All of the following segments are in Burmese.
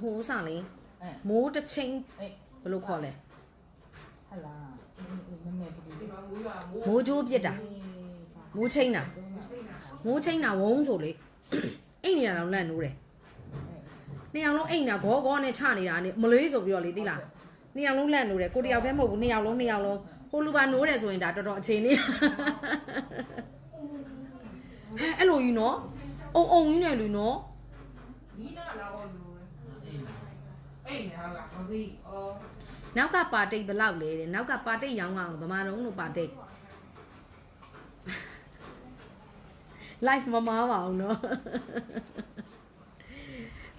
ဟိုးစားလေအဲမိုးတစ်ချိန်အေးဘယ်လိုခေါ်လဲဟလာနမေဘူးဒီပါမိုးကြိုးပြစ်တာမိုးချိန်တာမိုးချိန်တာဝုန်းဆိုလေအိတ်နေတာတော့လန့်နိုးတယ်နှစ်ယောက်လုံးအိတ်နေတာဂေါဂေါနဲ့ချနေတာနေမလေးဆိုပြီးတော့လေသိလားနှစ်ယောက်လုံးလန့်နိုးတယ်ကိုတယောက်တည်းမဟုတ်ဘူးနှစ်ယောက်လုံးနှစ်ယောက်လုံးဟိုလူပါနိုးတယ်ဆိုရင်ဒါတော်တော်အခြေအနေဟဲ့အဲ့လိုကြီးနော်အုံအုံကြီးနဲ့လူနော်နီးနာလာတော့လူ အဲ့နေဟာကမသိအော်နောက်ကပါတိတ်ဘယ်လောက်လဲတဲ့နောက်ကပါတိတ်ရောင်းအောင်ဗမာတုံးလို့ပါတိတ် live မမားပါအောင်နော်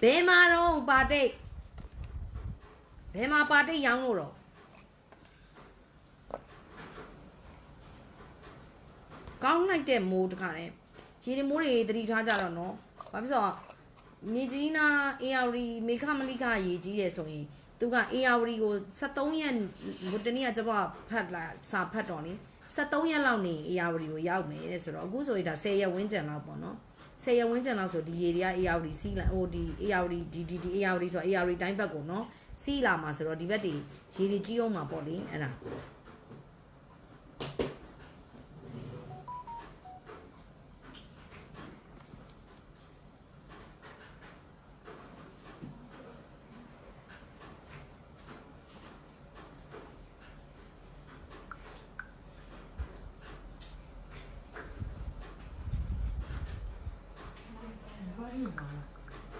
ဘယ်မှာတော့ပါတိတ်ဘယ်မှာပါတိတ်ရောင်းလို့တော့ကောင်းလိုက်တဲ့မိုးတခါတည်းရေဒီမိုးတွေတတိထားကြတော့နော်ဘာဖြစ်လို့ မြေကြီးနာ AR မေခမလိကရေကြီးရယ်ဆိုရင်သူက AR ကို73ရက်ဟိုတနေ့ကကျွန်မဖတ်လာစာဖတ်တော့လေ73ရက်လောက်နေ AR ကိုရောက်မယ်တဲ့ဆိုတော့အခုဆိုရင်ဒါ10ရက်ဝန်းကျင်လောက်ပေါ့နော်10ရက်ဝန်းကျင်လောက်ဆိုဒီရေတွေက AR စီးလာဟိုဒီ AR ဒီဒီဒီ AR ဆို AR တိုင်းဘက်ကိုနော်စီးလာမှာဆိုတော့ဒီဘက်တွေရေတွေကြီးအောင်မှာပေါ့လေအဲ့ဒါ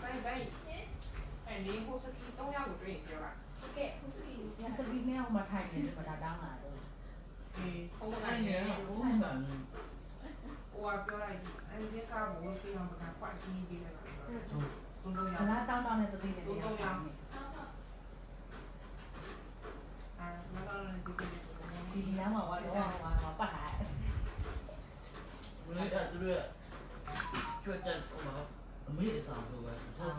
拜拜，先，哎，你不是去东阳五队对吧？ကဲဟုတ်စီညစပီမဲအောင်မထိုင်နေတယ်ဘာတောင်းလာတော့嗯，我感觉我很感恩，我表来，哎，你啥我非常不敢快进一点的，就从东ခ阳，လာတောင်းတောင်းနဲ့တသိနေတယ်哎，我到了就给ဒီဒီ你，လမ်းမှာဝါတော့ဝါမှာပတ်ထား我那个就是觉得什么，我们也是杭州关系，他是哪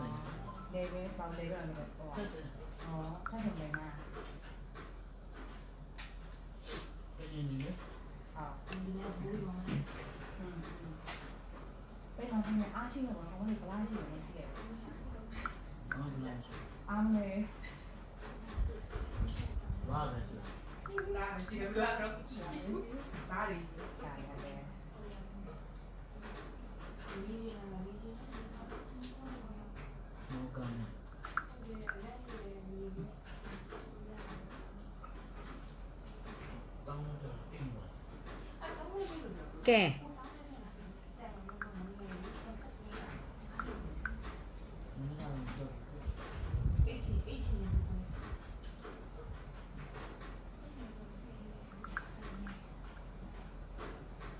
边？哪边？哪边那个？确实。哦，他是哪边啊？北。嗯。非常聪明，阿信的文化我是不拉稀的，我。阿妹。嘅。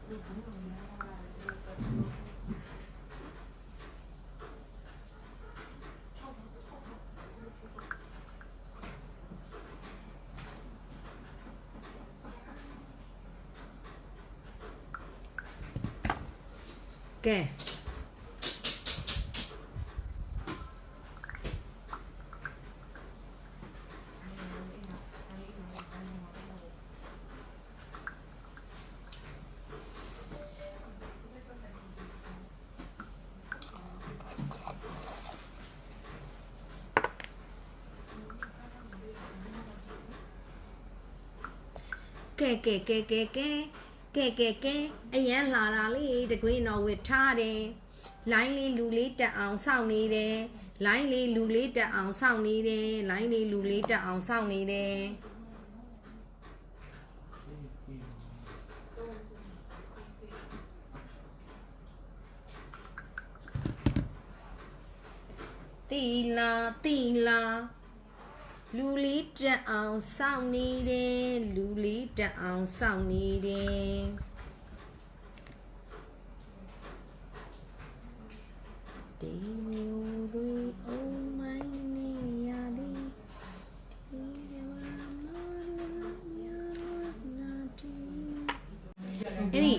Thank you. ok. Kê kê kê kê kê ကဲကဲကဲအရန်လာတာလေတကွင်းတော်ဝစ်ထားတယ်လိုင်းလေးလူလေးတက်အောင်စောင့်နေတယ်လိုင်းလေးလူလေးတက်အောင်စောင့်နေတယ်လိုင်းလေးလူလေးတက်အောင်စောင့်နေတယ်တီလာတီလာ လူလေးတက်အောင်စောင့်နေတယ်လူလေးတက်အောင်စောင့်နေတယ်ဒီမျိုးတွေအုံးမိုင်းနေရသည်ဒီဝါမလာနာတီအဲ့ဒီ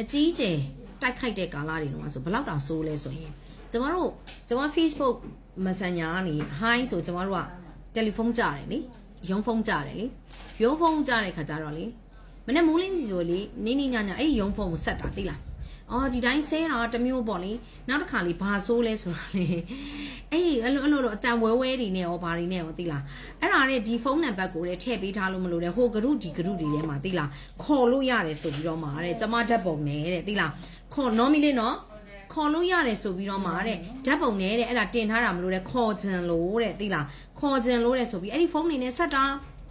အကြီးကျယ်တိုက်ခိုက်တဲ့ကာလတွေတော့ဆိုဘယ်လောက်တောင်ဆိုးလဲဆိုရင်ကျမတို့ကျမ Facebook Messenger ကနေ hi ဆိုကျမတို့က တယ်လီဖုန်းကြတယ်လေရုံးဖုန်းကြတယ်လေရုံးဖုန်းကြတဲ့ခါကျတော့လေမနေ့မိုးလင်းစီဆိုလေနေနေညညအဲ့ဒီရုံးဖုန်းကိုဆက်တာသိလားအော်ဒီတိုင်းဆဲတာတစ်မျိုးပေါ့လေနောက်တစ်ခါလေးဘာဆိုးလဲဆိုတာလေအေးအဲ့လိုအဲ့လိုလိုအတန်ဝဲဝဲတွေနဲ့ရောဘာတွေနဲ့ရောသိလားအဲ့ဒါနဲ့ဒီဖုန်းနံပါတ်ကိုလည်းထည့်ပေးထားလို့မလို့တဲ့ဟိုဂရုဒီဂရုဒီထဲမှာသိလားခေါ်လို့ရတယ်ဆိုပြီးတော့မှာတဲ့ကျမဓာတ်ပုံနဲ့တဲ့သိလားခေါ် normally လေးနော် ခေါ်လို့ရတယ်ဆိုပြီးတော့မှတဲ့ဓာတ်ပုံနဲ့တဲ့အဲ့ဒါတင်ထားတာမလို့တဲ့ခေါ်ကြံလို့တဲ့သိလားခေါ်ကြံလို့တဲ့ဆိုပြီးအဲ့ဒီဖုန်းနေနဲ့ဆက်တာ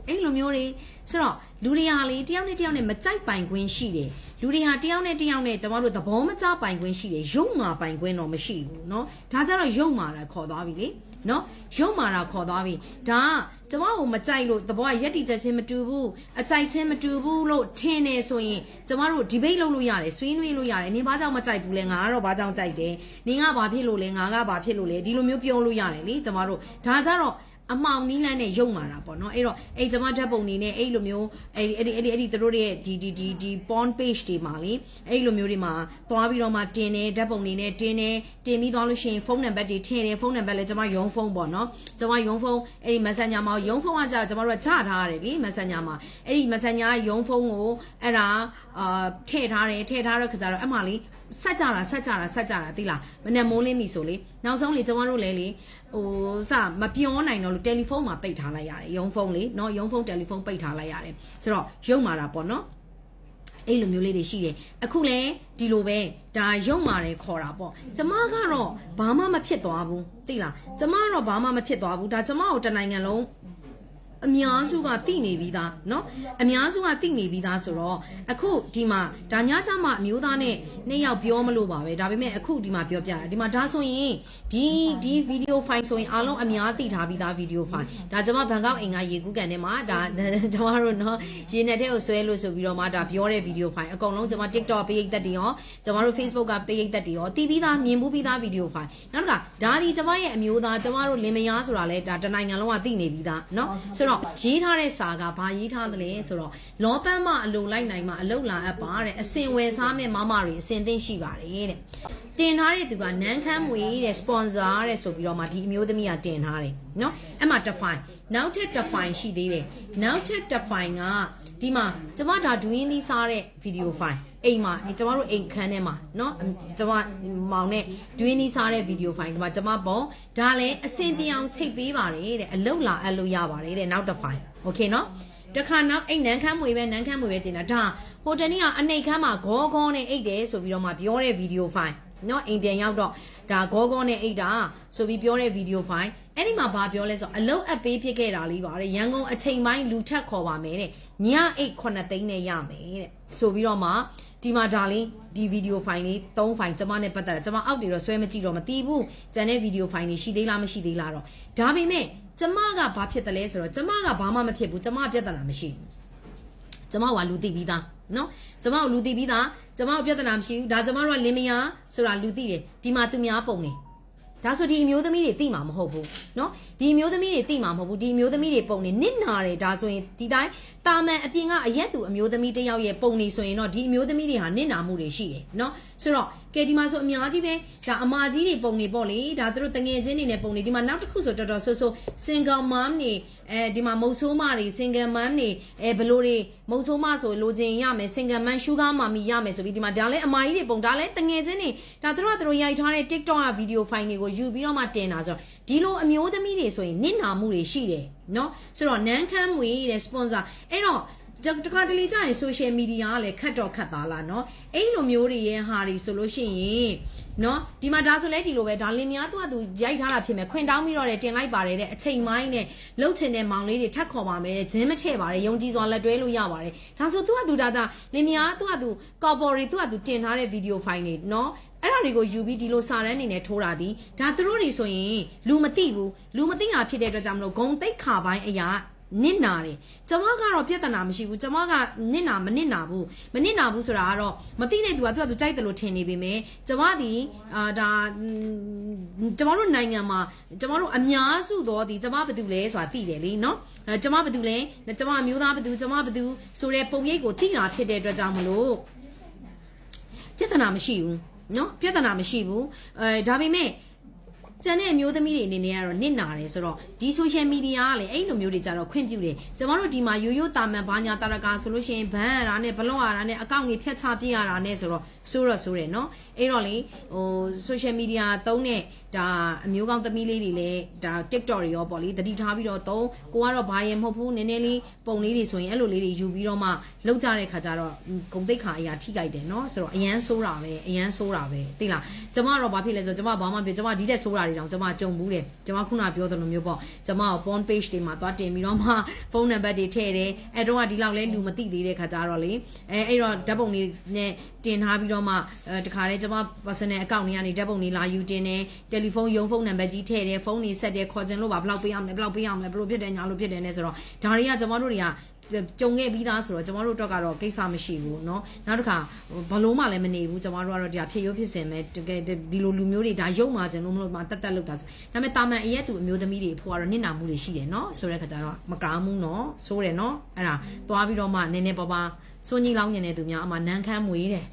အဲ့လိုမျိုးတွေဆိုတော့လူတွေဟာလေတယောက်နဲ့တယောက်နဲ့မကြိုက်ပိုင်ခွင့်ရှိတယ်လူတွေဟာတယောက်နဲ့တယောက်နဲ့ကျမတို့သဘောမကျပိုင်ခွင့်ရှိတယ်ရုံမာပိုင်ခွင့်တော့မရှိဘူးเนาะဒါကြတော့ရုံမာတာခေါ်သွားပြီလေเนาะရုံမာတာခေါ်သွားပြီဒါကကျမတို့မကြိုက်လို့သဘောကရက်တီချက်ချင်းမတူဘူးအကြိုက်ချင်းမတူဘူးလို့ထင်နေဆိုရင်ကျမတို့ debate လုပ်လို့ရတယ်ဆွေးနွေးလို့ရတယ်နင်ဘာကြောင့်မကြိုက်ဘူးလဲငါကတော့ဘာကြောင့်ကြိုက်တယ်နင်ကဘာဖြစ်လို့လဲငါကဘာဖြစ်လို့လဲဒီလိုမျိုးပြောလို့ရတယ်လေကျမတို့ဒါကြတော့ အမောင်နီးလန်းနဲ့ရုံမာတာပေါ့နော်အဲ့တော့အဲ့ကျမဓာတ်ပုံနေနဲ့အဲ့လိုမျိုးအဲ့ဒီအဲ့ဒီအဲ့ဒီအဲ့ဒီသူတို့ရဲ့ဒီဒီဒီဒီ porn page တွေမှာလေအဲ့လိုမျိုးတွေမှာသွားပြီးတော့မှတင်တယ်ဓာတ်ပုံနေနဲ့တင်တယ်တင်ပြီးသွားလို့ရှိရင်ဖုန်းနံပါတ်တွေထည့်တယ်ဖုန်းနံပါတ်လည်းကျမရုံဖုန်းပေါ့နော်ကျမရုံဖုန်းအဲ့ဒီ messenger မှာရုံဖုန်းကကြာကျမတို့ကချထားရတယ်လေ messenger မှာအဲ့ဒီ messenger ရုံဖုန်းကိုအဲ့ဒါအာထည့်ထားတယ်ထည့်ထားတဲ့ခါကျတော့အဲ့မှာလေဆက်ကြတာဆက်ကြတာဆက်ကြတာသိလားမနဲ့မိုးလင်းပြီဆိုလေနောက်ဆုံးလေကျမတို့လည်းလေ ဟိုစမပြောနိုင်တော့လို့တယ်လီဖုန်းမှာပိတ်ထားလိုက်ရတယ်ရုံဖုန်းလေနော်ရုံဖုန်းတယ်လီဖုန်းပိတ်ထားလိုက်ရတယ်ဆိုတော့ရုံမာတာပေါ့နော်အဲ့လိုမျိုးလေးတွေရှိတယ်အခုလဲဒီလိုပဲဒါရုံမာတယ်ခေါ်တာပေါ့ကျမကတော့ဘာမှမဖြစ်သွားဘူးသိလားကျမကတော့ဘာမှမဖြစ်သွားဘူးဒါကျမကိုတနိုင်ငံလုံး အများစုကတိနေပြီးသားเนาะအများစုကတိနေပြီးသားဆိုတော့အခုဒီမှာဒါညချမှအမျိုးသားနဲ့နှစ်ယောက်ပြောမလို့ပါပဲဒါပေမဲ့အခုဒီမှာပြောပြတာဒီမှာဒါဆိုရင်ဒီဒီဗီဒီယိုဖိုင်ဆိုရင်အားလုံးအများသိထားပြီးသားဗီဒီယိုဖိုင်ဒါကျွန်မဘန်ကောက်အင်္ဂါရေကူးကန်ထဲမှာဒါကျွန်တော်တို့เนาะရေနဲ့တဲ့ကိုဆွဲလို့ဆိုပြီးတော့မှဒါပြောတဲ့ဗီဒီယိုဖိုင်အကုန်လုံးကျွန်မ TikTok ပရိသတ်တွေရောကျွန်တော်တို့ Facebook ကပရိသတ်တွေရောတည်ပြီးသားမြင်မှုပြီးသားဗီဒီယိုဖိုင်နောက်တစ်ခါဒါဒီကျွန်မရဲ့အမျိုးသားကျွန်မတို့လင်မယားဆိုတာလဲဒါတနိုင်ငံလုံးကသိနေပြီးသားเนาะဆိုတော့ ့တော့ရေးထားတဲ့စာကဘာရေးထားသလဲဆိုတော့လောပန်းမအလိုလိုက်နိုင်မှအလုတ်လာအပ်ပါတဲ့အစင်ဝယ်စားမဲ့မမတွေအစင်သိရှိပါတယ်တဲ့တင်ထားတဲ့သူကနန်းခမ်းမွေတဲ့စပွန်ဆာတဲ့ဆိုပြီးတော့မှဒီအမျိုးသမီးကတင်ထားတယ်နော်အဲ့မှာ define နောက်ထပ် define ရှိသေးတယ်နောက်ထပ် define ကဒီမှာကျမဒါဒူရင်းသီးစားတဲ့ video file အိမ်မှာကျမတို့အိမ်ခန်းထဲမှာเนาะကျမမောင်နဲ့ဒွင်းနီးစားတဲ့ဗီဒီယိုဖိုင်ဒီမှာကျမပုံဒါလည်းအဆင်ပြေအောင်ချိတ်ပေးပါတယ်တဲ့အလုတ်လာအပ်လို့ရပါတယ်တဲ့နောက်တစ်ဖိုင်โอเคเนาะတခါနောက်အိမ်နန်းခမ်းမွေပဲနန်းခမ်းမွေပဲတင်တာဒါဟိုတနေ့ကအနှိတ်ခမ်းမှာဂေါဂေါနဲ့အိတ်တယ်ဆိုပြီးတော့မှပြောတဲ့ဗီဒီယိုဖိုင်เนาะအိမ်ပြန်ရောက်တော့ဒါဂေါဂေါနဲ့အိတ်တာဆိုပြီးပြောတဲ့ဗီဒီယိုဖိုင်အဲ့ဒီမှာဘာပြောလဲဆိုတော့အလုတ်အပ်ပေးဖြစ်ခဲ့တာလေးပါတဲ့ရန်ကုန်အချိန်ပိုင်းလူထက်ခေါ်ပါမယ်တဲ့ ညအိတ်9သိန်းနဲ့ရမယ်တဲ့ဆိုပြီးတော့မှဒီမှာဒါလေးဒီဗီဒီယိုဖိုင်လေး၃ဖိုင်ကျမနဲ့ပတ်သက်တာကျမအောက်တွေတော့ဆွဲမကြည့်တော့မသိဘူးကျန်တဲ့ဗီဒီယိုဖိုင်တွေရှိသေးလားမရှိသေးလားတော့ဒါပေမဲ့ကျမကဘာဖြစ်တယ်လဲဆိုတော့ကျမကဘာမှမဖြစ်ဘူးကျမပြဿနာမရှိဘူးကျမကလူသိပြီးသားနော်ကျမကလူသိပြီးသားကျမကပြဿနာမရှိဘူးဒါကျမတို့ကလင်မယားဆိုတာလူသိတယ်ဒီမှာသူများပုံနေ ဒါဆိုဒီအမျိုးသမီးတွေသိမှာမဟုတ်ဘူးเนาะဒီအမျိုးသမီးတွေသိမှာမဟုတ်ဘူးဒီအမျိုးသမီးတွေပုံနေနစ်နာတယ်ဒါဆိုရင်ဒီတိုင်းတာမန်အပြင်ကအရက်သူအမျိုးသမီးတစ်ယောက်ရဲ့ပုံနေဆိုရင်တော့ဒီအမျိုးသမီးတွေဟာနစ်နာမှုတွေရှိတယ်เนาะဆိုတော့ကဲဒီမှာဆိုအများကြီးပဲဒါအမကြီးတွေပုံနေပေါ့လေဒါသူတို့တငယ်ချင်းတွေနဲ့ပုံနေဒီမှာနောက်တစ်ခုဆိုတော်တော်ဆိုးဆိုး single mom နေအဲဒီမှာမုတ်ဆိုးမတွေ single mom နေအဲဘလို့တွေမုတ်ဆိုးမဆိုလိုချင်ရမယ် single mom sugar mommy ရမယ်ဆိုပြီးဒီမှာဒါလည်းအမကြီးတွေပုံဒါလည်းတငယ်ချင်းတွေဒါသူတို့ကသူတို့ရိုက်ထားတဲ့ TikTok ကဗီဒီယိုဖိုင်တွေကို ယူပြီးတော့မှတင်တာဆိုတော့ဒီလိုအမျိုးသမီးတွေဆိုရင်နစ်နာမှုတွေရှိတယ်เนาะဆိုတော့နန်းခမ်းမွေတဲ့ sponsor အဲ့တော့ တခါတလေကြာရင် social media ကလည်းခတ်တော့ခတ်သားလားเนาะအဲ့လိုမျိုးတွေရဲ့ဟာတွေဆိုလို့ရှိရင်เนาะဒီမှာဒါဆိုလဲဒီလိုပဲဒါလင်များသူကသူရိုက်ထားတာဖြစ်မယ်ခွင်တောင်းပြီးတော့တင်လိုက်ပါတယ်တဲ့အချိန်မိုင်းနဲ့လှုပ်ချင်တဲ့မောင်လေးတွေထပ်ခေါ်ပါမယ်တဲ့ဂျင်းမချဲ့ပါတယ်ယုံကြည်စွာလက်တွဲလို့ရပါတယ်ဒါဆိုသူကသူဒါဒါလင်များသူကသူကော်ပေါ်ရီသူကသူတင်ထားတဲ့ဗီဒီယိုဖိုင်တွေเนาะအဲ့ဒါတွေကိုယူပြီးဒီလိုစာတန်းနေနဲ့ထိုးတာဒီဒါသူတို့တွေဆိုရင်လူမသိဘူးလူမသိတာဖြစ်တဲ့အတွက်ကြောင့်မလို့ဂုံတိတ်ခါပိုင်းအရာ နစ်နာတယ်ကျမကတော့ပြဿနာမရှိဘူးကျမကနစ်နာမနစ်နာဘူးမနစ်နာဘူးဆိုတာကတော့မသိတဲ့သူကသူကသူကြိုက်တယ်လို့ထင်နေပေမဲ့ကျမဒီအာဒါကျမတို့နိုင်ငံမှာကျမတို့အများစုသောဒီကျမဘာတူလဲဆိုတာသိတယ်လीเนาะကျမဘာတူလဲကျမအမျိုးသားဘာတူကျမဘာတူဆိုတဲ့ပုံရိပ်ကိုသိတာဖြစ်တဲ့အတွက်ကြောင့်မလို့ပြဿနာမရှိဘူးเนาะပြဿနာမရှိဘူးအဲဒါပေမဲ့ ကျန်တဲ့အမျိုးသမီးတွေအနေနဲ့ကတော့နစ်နာတယ်ဆိုတော့ဒီ social media ကလည်းအဲ့လိုမျိုးတွေကြတော့ခွင့်ပြုတယ်ကျမတို့ဒီမှာရိုးရိုးတာမန်ဘာညာတာရကာဆိုလို့ရှိရင်ဘန်ရတာနဲ့ဘလော့ရတာနဲ့အကောင့်ကြီးဖြတ်ချပြရတာနဲ့ဆိုတော့ ဆိုတော့ဆိုတယ်နော်အဲ့တော့လေဟို social media သုံးတဲ့ဒါအမျိုးကောင်းသမီးလေးတွေလည်းဒါ TikTok တွေရောပေါ့လေတတိထားပြီးတော့သုံးကိုကတော့ဘာရင်မဟုတ်ဘူးနည်းနည်းလေးပုံလေးတွေဆိုရင်အဲ့လိုလေးတွေယူပြီးတော့မှလောက်ကြတဲ့ခါကျတော့ဂုံတိတ်ခါအရာထိကြိုက်တယ်နော်ဆိုတော့အရန်ဆိုးတာပဲအရန်ဆိုးတာပဲသိလားကျမကတော့ဘာဖြစ်လဲဆိုတော့ကျမဘာမှမဖြစ်ကျမဒီတက်ဆိုးတာတွေတောင်ကျမကြုံဘူးတယ်ကျမခုနပြောသလိုမျိုးပေါ့ကျမကို phone page တွေမှာသွားတင်ပြီးတော့မှဖုန်းနံပါတ်တွေထည့်တယ်အဲ့တော့ကဒီလောက်လဲလူမသိသေးတဲ့ခါကျတော့လေအဲအဲ့တော့ဓာတ်ပုံတွေနဲ့တင်ထားပြီးတေမှအဲတခါတည်းကျမ personal account တွေကနေဓာတ်ပုံတွေလာယူတင်တယ်တယ်လီဖုန်းရုံးဖုန်းနံပါတ်ကြီးထည့်တယ်ဖုန်းတွေဆက်တယ်ခေါ်ချင်လို့ပါဘယ်လောက်ပေးရမလဲဘယ်လောက်ပေးရမလဲဘယ်လိုဖြစ်တယ်ညာလို့ဖြစ်တယ်နဲ့ဆိုတော့ဒါတွေကကျမတို့တွေကကြုံခဲ့ပြီးသားဆိုတော့ကျမတို့တော့ကတော့ကိစ္စမရှိဘူးเนาะနောက်တစ်ခါဘလို့မှလည်းမနေဘူးကျမတို့ကတော့ဒီဖြစ်ရုပ်ဖြစ်စင်ပဲတကယ်ဒီလိုလူမျိုးတွေဒါရုံမှကျင်လို့မလို့မှတက်တက်လောက်တာဆိုဒါပေမဲ့တာမန်အရက်သူအမျိုးသမီးတွေဖို့ကတော့နစ်နာမှုတွေရှိတယ်เนาะဆိုတဲ့ခါကျတော့မကောင်းဘူးเนาะဆိုးတယ်เนาะအဲ့ဒါသွားပြီးတော့မှနည်းနည်းပါးပါးစွန့်ကြီးလောင်းနေတဲ့သူများအမှနန်းခမ်းမွေးတယ်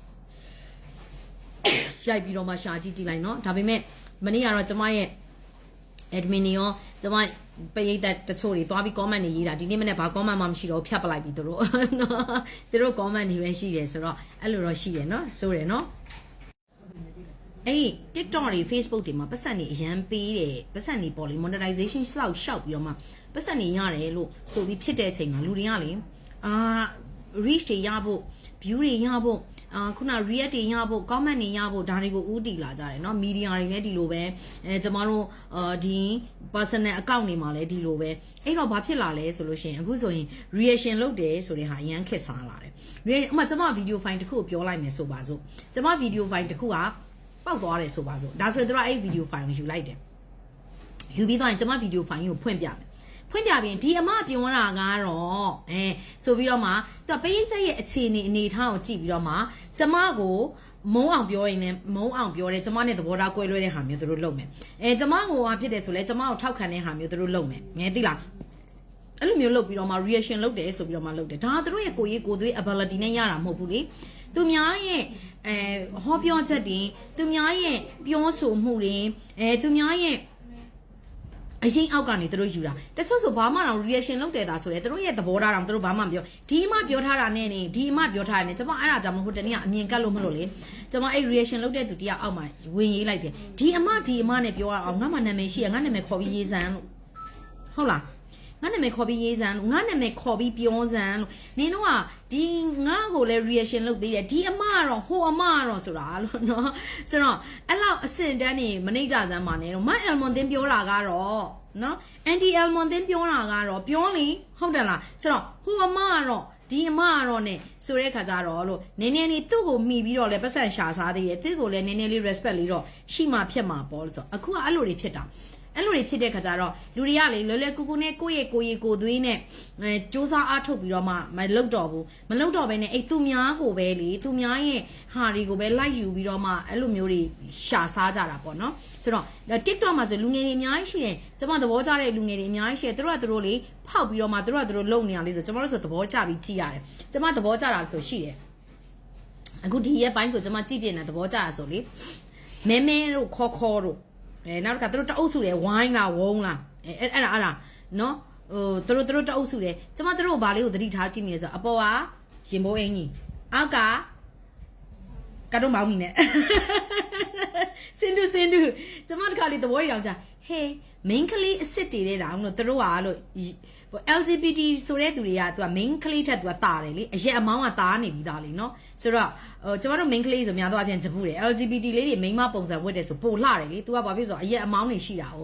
ရိုက်ပြီးတော့မှရှာကြည့်ကြည့်လိုက်เนาะဒါပေမဲ့မနေ့ကတော့ကျမရဲ့ admin တွေရောကျမပရိသတ်တချို့တွေသွားပြီး comment တွေရေးတာဒီနေ့မနေ့ဘာ comment မှမရှိတော့ဘူးဖြတ်ပလိုက်ပြီသူတို့နော်သူတို့ comment တွေပဲရှိတယ်ဆိုတော့အဲ့လိုတော့ရှိတယ်နော်ဆိုတယ်နော်အဲ့ဒီ TikTok တွေ Facebook တွေမှာပတ်စံတွေအရန်ပေးတယ်ပတ်စံတွေပေါ်လေ monetization လောက်ရှောက်ပြီးတော့မှပတ်စံတွေရတယ်လို့ဆိုပြီးဖြစ်တဲ့အချိန်မှာလူတွေကလေအာ reach တွေရဖို့ view တွေရဖို့အာခုန react တွေရဖို့ comment တွေရဖို့ဒါတွေကိုဥတီလာကြတယ်เนาะ media တွေလည်းဒီလိုပဲအဲကျမတို့အာဒီ personal account တွေမှာလည်းဒီလိုပဲအဲ့တော့ဘာဖြစ်လာလဲဆိုလို့ရှိရင်အခုဆိုရင် reaction လုပ်တယ်ဆိုတဲ့ဟာအရန်ခက်စားလာတယ် reaction အမှကျမ video file တစ်ခုကိုပြောလိုက်မယ်ဆိုပါစို့ကျမ video file တစ်ခုကပေါက်သွားတယ်ဆိုပါစို့ဒါဆိုရင်တို့ကအဲ့ video file ကိုယူလိုက်တယ်ယူပြီးသွားရင်ကျမ video file ကိုဖွင့်ပြမယ် ဖွင့်ပြပြီးဒီအမပြောတာကတော့အဲဆိုပြီးတော့မှသူပရိသတ်ရဲ့အခြေအနေအနေထားကိုကြည့်ပြီးတော့မှကျမကိုမုံအောင်ပြောရင်လည်းမုံအောင်ပြောတယ်ကျမနဲ့သဘောထားကွဲလွဲတဲ့ဟာမျိုးသူတို့လုပ်မယ်အဲကျမကိုဟာဖြစ်တယ်ဆိုလဲကျမကိုထောက်ခံတဲ့ဟာမျိုးသူတို့လုပ်မယ်ငယ်သိလားအဲ့လိုမျိုးလုပ်ပြီးတော့မှ reaction လုပ်တယ်ဆိုပြီးတော့မှလုပ်တယ်ဒါသူတို့ရဲ့ကိုယ်ရေးကိုယ်သွေး ability နဲ့ရတာမဟုတ်ဘူးလေသူများရဲ့အဲဟောပြောချက်တွေသူများရဲ့ပြောဆိုမှုတွေအဲသူများရဲ့ အရင်အောက်ကနေသူတို့ယူတာတချို့ဆိုဘာမှတော့ reaction လုပ်တယ်တာဆိုတယ်သူတို့ရဲ့သဘောထားတော့သူတို့ဘာမှမပြောဒီအမပြောထားတာနဲ့နေဒီအမပြောထားတာနဲ့ကျွန်မအဲ့ဒါကြောင့်မဟုတ်တနေ့ကအမြင်ကတ်လို့မလို့လေကျွန်မအဲ့ reaction လုပ်တဲ့သူတယောက်အောက်မှာဝင်ရေးလိုက်တယ်ဒီအမဒီအမနဲ့ပြောရအောင်ငါမှနာမည်ရှိရငါနာမည်ခေါ်ပြီးရေးစမ်းလို့ဟုတ်လား ငါနာမည်ခေါ်ပြီးရေးစမ်းလို့ငါနာမည်ခေါ်ပြီးပြောစမ်းလို့နင်တို့ကဒီငါ့ကိုလည်း reaction လုပ်ပေးတယ်ဒီအမကတော့ဟိုအမကတော့ဆိုတာလို့နော်ဆိုတော့အဲ့လောက်အစင်တန်းနေမနှိမ့်ကြစမ်းပါနဲ့တော့မအယ်မွန်တင်ပြောတာကတော့နော်အန်တီအယ်မွန်တင်ပြောတာကတော့ပြောလေဟုတ်တယ်လားဆိုတော့ဟိုအမကတော့ဒီအမကတော့ ਨੇ ဆိုတဲ့ခါကျတော့လို့နည်းနည်းလေးသူ့ကိုမိပြီးတော့လဲပတ်စံရှာစားသေးတယ်သူ့ကိုလည်းနည်းနည်းလေး respect လေးတော့ရှိမှဖြစ်မှာပေါ့လို့ဆိုအခုကအဲ့လိုတွေဖြစ်တာ အဲ့လိုတွေဖြစ်တဲ့ခါကျတော့လူတွေကလေလွယ်လွယ်ကူကူနဲ့ကိုယ့်ရဲ့ကိုယ်ရဲ့ကိုယ်သွေးနဲ့အဲစ조사အားထုတ်ပြီးတော့မှမလုပ်တော့ဘူးမလုပ်တော့ဘဲနဲ့အဲ့သူများကိုပဲလေသူများရဲ့ဟာတွေကိုပဲလိုက်ယူပြီးတော့မှအဲ့လိုမျိုးတွေရှာစားကြတာပေါ့နော်ဆိုတော့ TikTok မှာဆိုလူငယ်တွေအများကြီးရှိတယ်ကျွန်မသဘောကျတဲ့လူငယ်တွေအများကြီးရှိတယ်သူတို့ကသူတို့လေဖောက်ပြီးတော့မှသူတို့ကသူတို့လုံနေရလေးဆိုကျွန်မတို့ဆိုသဘောကျပြီးကြည့်ရတယ်ကျွန်မသဘောကျတာဆိုရှိတယ်အခုဒီရက်ပိုင်းဆိုကျွန်မကြည့်ပြနေတာသဘောကျတာဆိုလေမဲမဲတို့ခေါ်ခေါ်တို့ အဲနောက်တစ်ခါသူတို့တအုပ်စုတယ်ဝိုင်းလားဝုန်းလားအဲအဲ့အဲ့ဒါအဲ့ဒါနော်ဟိုသူတို့သူတို့တအုပ်စုတယ်ကျွန်မသူတို့ဘာလေးကိုသတိထားကြည့်နေလဲဆိုအပေါ်ကရင်ဘိုးအင်းကြီးအောက်ကကတော့မောင်းမိနဲ့စင်တူစင်တူကျွန်မတခါလေးသဘောရအောင်ကြာဟေး main ကလေးအစ်စ်တည်တဲ့တောင်လို့သူတို့ကလို့ LGBT ဆိုတဲ့သူတွေကသူက main ကလေးထက်သူကတာတယ်လေအရက်အမောင်းကတာနေပြီးသားလေနော်ဆိုတော့ဟိုကျမတို့ main ကလေးဆိုများတော့အပြင်ဂျပူတယ် LGBT လေးတွေ main မပုံစံဝတ်တယ်ဆိုပိုလှတယ်လေသူကဘာဖြစ်ဆိုတော့အရက်အမောင်းတွေရှိတာ哦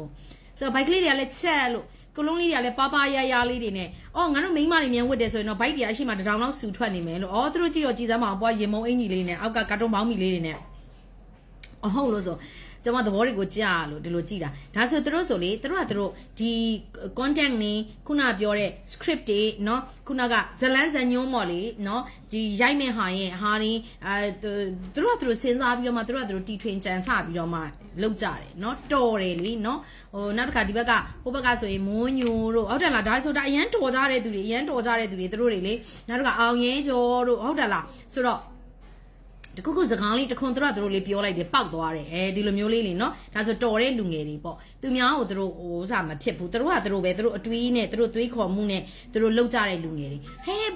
ဆိုတော့ဘိုက်ကလေးတွေကလည်းချက်လို့ကလုံးလေးတွေကလည်းပါပါရရလေးတွေနဲ့အော်ငါတို့မိန်းမတွေမြန်ဝတ်တယ်ဆိုရင်တော့ဘိုက်တွေအရှိမတထောင်လောက်ဆူထွက်နေမယ်လို့အော်သူတို့ကြည့်တော့ကြည်စမ်းမအောင်ပွားရင်မုံအင်ကြီးလေးနဲ့အောက်ကကာတွန်းပေါင်းမီလေးတွေနဲ့အဟုတ်လို့ဆို ကျွန်မသဘောတွေကိုကြားလို့ဒီလိုကြည်တာဒါဆိုသူတို့ဆိုလေသူတို့ကသူတို့ဒီ content နေခုနပြောတဲ့ script တွေเนาะခုနကဇလန်းဇညုံးမော်လေเนาะဒီရိုက်မဲ့ဟာရဲ့ဟာနေအဲသူတို့ကသူတို့စဉ်းစားပြီးတော့မှသူတို့ကသူတို့တီထွင်ကြံစပြီးတော့မှလောက်ကြတယ်เนาะတော်တယ်လေเนาะဟိုနောက်တစ်ခါဒီဘက်ကဟိုဘက်ကဆိုရင်မွန်းညိုတို့ဟုတ်တယ်လားဒါဆိုတာအရန်တော်ကြတဲ့သူတွေအရန်တော်ကြတဲ့သူတွေသူတို့တွေလေနောက်တစ်ခါအောင်ရင်ကျော်တို့ဟုတ်တယ်လားဆိုတော့ တခုခုစကားလေးတခွန်သူတို့ကသူတို့လေးပြောလိုက်တယ်ပောက်သွားတယ်အဲဒီလိုမျိုးလေးလေနော်ဒါဆိုတော်တဲ့လူငယ်တွေပေါ့သူများကိုသူတို့ဟိုဥစားမဖြစ်ဘူးသူတို့ကသူတို့ပဲသူတို့အတွေးနဲ့သူတို့သွေးခေါ်မှုနဲ့သူတို့လောက်ကြတဲ့လူငယ်တွေ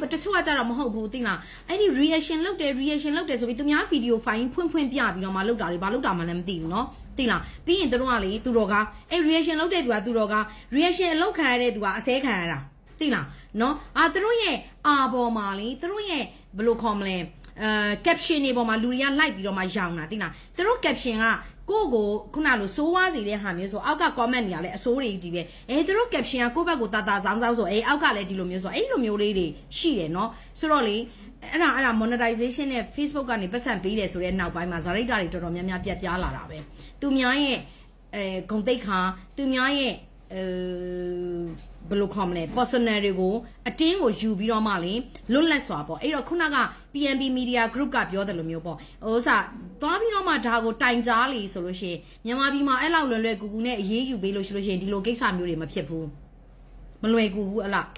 ဟဲတချို့ကကြတော့မဟုတ်ဘူးသိလားအဲ့ဒီ reaction လုပ်တယ် reaction လုပ်တယ်ဆိုပြီးသူများဗီဒီယိုဖိုင်ဖွင့်ဖွင့်ပြပြီးတော့မှလောက်တာတွေဘာလောက်တာမှလည်းမသိဘူးနော်သိလားပြီးရင်သူတို့ကလေသူတော်ကအဲ့ reaction လုပ်တဲ့သူကသူတော်က reaction လုပ်ခံရတဲ့သူကအစဲခံရတာသိလားနော်အာသူတို့ရဲ့အာပေါ်မှာလေသူတို့ရဲ့ဘယ်လိုခေါ်မလဲ အဲ caption တွေပေါ်မှာလူတွေကလိုက်ပြီးတော့မှရောင်တာသိလားသူတို့ caption ကကိုယ့်ကိုခုနလိုစိုးဝါးစီတဲ့ဟာမျိုးဆိုအောက်က comment တွေကလည်းအစိုးတွေကြီးပဲအဲသူတို့ caption ကကိုယ့်ဘက်ကိုတာတာဆောင်းဆောင်းဆိုအဲအောက်ကလည်းဒီလိုမျိုးဆိုအဲ့လိုမျိုးလေးတွေရှိတယ်เนาะဆိုတော့လေအဲ့ဒါအဲ့ဒါ monetization နဲ့ Facebook ကနေပတ်စံပေးတယ်ဆိုတဲ့နောက်ပိုင်းမှာဇာရိတာတွေတော်တော်များများပြတ်ပြားလာတာပဲသူများရဲ့အဲဂုံတိတ်ခါသူများရဲ့အဲ ဘယ်လိုခေါ်မလဲ personal တွေကိုအတင်းကိုယူပြီးတော့မှလေလွတ်လပ်စွာပေါ့အဲ့တော့ခုနက PNB Media Group ကပြောတယ်လို့မျိုးပေါ့ဟိုဥစားသွားပြီးတော့မှဒါကိုတိုင်ကြားလီဆိုလို့ရှိရင်မြန်မာပြည်မှာအဲ့လောက်လွယ်လွယ်ကူကူနဲ့အေးအေးယူပေးလို့ရှိလို့ရှိရင်ဒီလိုကိစ္စမျိုးတွေမဖြစ်ဘူးမလွယ်ကူဘူးအလား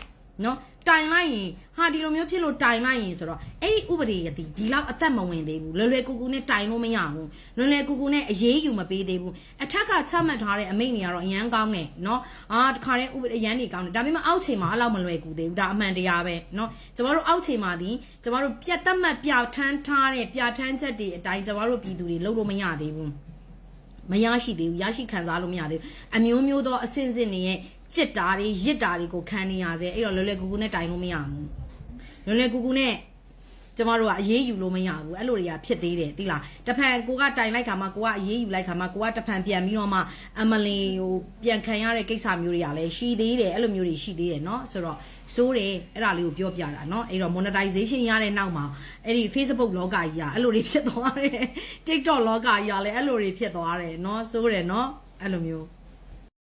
နော် တိုင်လိုက်ရင်ဟာဒီလိုမျိုးဖြစ်လို့တိုင်လိုက်ရင်ဆိုတော့အဲ့ဒီဥပဒေရသည်ဒီလောက်အသက်မဝင်သေးဘူးလွယ်လွယ်ကူကူနဲ့တိုင်လို့မရဘူးလွယ်လွယ်ကူကူနဲ့အေးအေးယူမပေးသေးဘူးအထက်ကချမှတ်ထားတဲ့အမိန့်တွေကတော့အရန်ကောင်းတယ်နော်အာတခါတည်းဥပဒေအရန်တွေကောင်းတယ်ဒါပေမဲ့အောက်ချိန်မှာအဲ့လောက်မလွယ်ကူသေးဘူးဒါအမှန်တရားပဲနော်ကျမတို့အောက်ချိန်မှာဒီကျမတို့ပြတ်တက်မှတ်ပြထန်းထားတဲ့ပြထန်းချက်တွေအတိုင်းကျမတို့ပြည်သူတွေလုပ်လို့မရသေးဘူး မရရှိသေးဘူးရရှိခံစားလို့မရသေးဘူးအမျိုးမျိုးသောအဆင့်ဆင့်တွေရဲ့ကြစ်တာတွေရစ်တာတွေကိုခံနေရစေအဲ့တော့လွယ်လွယ်ကူကူနဲ့တိုင်လို့မရဘူးလွယ်လွယ်ကူကူနဲ့ ကျမတို့ကအရေးယူလို့မရဘူးအဲ့လိုတွေကဖြစ်သေးတယ်သိလားတဖန်ကိုကတိုင်လိုက်ခါမှကိုကအရေးယူလိုက်ခါမှကိုကတဖန်ပြန်ပြီးတော့မှအမလီဟိုပြန်ခံရတဲ့ကိစ္စမျိုးတွေကလည်းရှိသေးတယ်အဲ့လိုမျိုးတွေရှိသေးတယ်เนาะဆိုတော့စိုးတယ်အဲ့ဒါလေးကိုပြောပြတာเนาะအဲ့တော့ monetization ရတဲ့နောက်မှာအဲ့ဒီ Facebook လောကကြီးကအဲ့လိုတွေဖြစ်သွားတယ် TikTok လောကကြီးကလည်းအဲ့လိုတွေဖြစ်သွားတယ်เนาะစိုးတယ်เนาะအဲ့လိုမျိုး